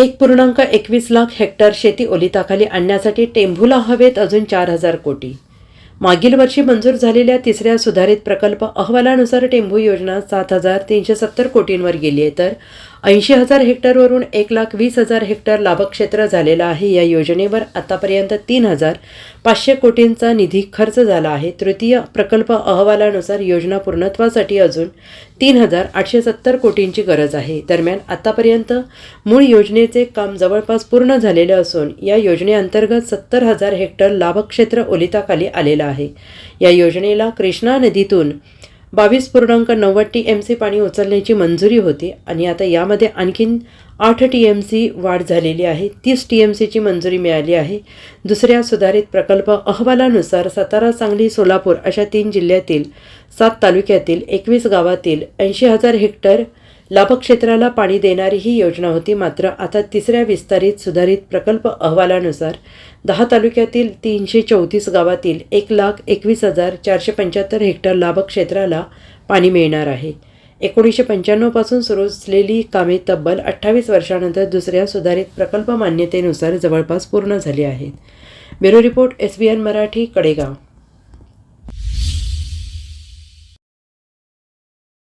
एक पूर्णांक एकवीस लाख हेक्टर शेती ओलिताखाली आणण्यासाठी टेंभूला हवेत अजून चार हजार कोटी. मागील वर्षी मंजूर झालेल्या तिसऱ्या सुधारित प्रकल्प अहवालानुसार टेंभू योजना सात हजार तीनशे सत्तर कोटींवर गेली आहे. तर ऐंशी हजार हेक्टरवरून एक लाख वीस हजार हेक्टर लाभक्षेत्र झालेलं आहे. या योजनेवर आतापर्यंत तीन हजार पाचशे कोटींचा निधी खर्च झाला आहे. तृतीय प्रकल्प अहवालानुसार योजना पूर्णत्वासाठी अजून तीन हजार आठशे सत्तर कोटींची गरज आहे. दरम्यान आतापर्यंत मूळ योजनेचे काम जवळपास पूर्ण झालेले असून या योजनेअंतर्गत सत्तर हजार हेक्टर लाभक्षेत्र ओलिताखाली आलेलं आहे. या योजनेला कृष्णा नदीतून बावीस पूर्णांक नव्वद टी एम सी पाणी उचलण्याची मंजुरी होती आणि आता यामध्ये आणखीन आठ टी एम सी वाढ झालेली आहे. तीस टी एम सीची मंजुरी मिळाली आहे. दुसऱ्या सुधारित प्रकल्प अहवालानुसार सातारा सांगली सोलापूर अशा तीन जिल्ह्यातील सात तालुक्यातील एकवीस गावातील ऐंशी हजार हेक्टर लाभक्षेत्राला पाणी देणारी ही योजना होती. मात्र आता तिसऱ्या विस्तारित सुधारित प्रकल्प अहवालानुसार दहा तालुक्यातील तीनशे चौतीस गावातील एक लाख एकवीस हजार चारशे पंच्याहत्तर हेक्टर लाभक्षेत्राला पाणी मिळणार आहे. एकोणीसशे पंच्याण्णवपासून सुरू असलेली कामे तब्बल अठ्ठावीस वर्षानंतर दुसऱ्या सुधारित प्रकल्प मान्यतेनुसार जवळपास पूर्ण झाली आहेत. Bureau report S B N Marathi Kadegaon.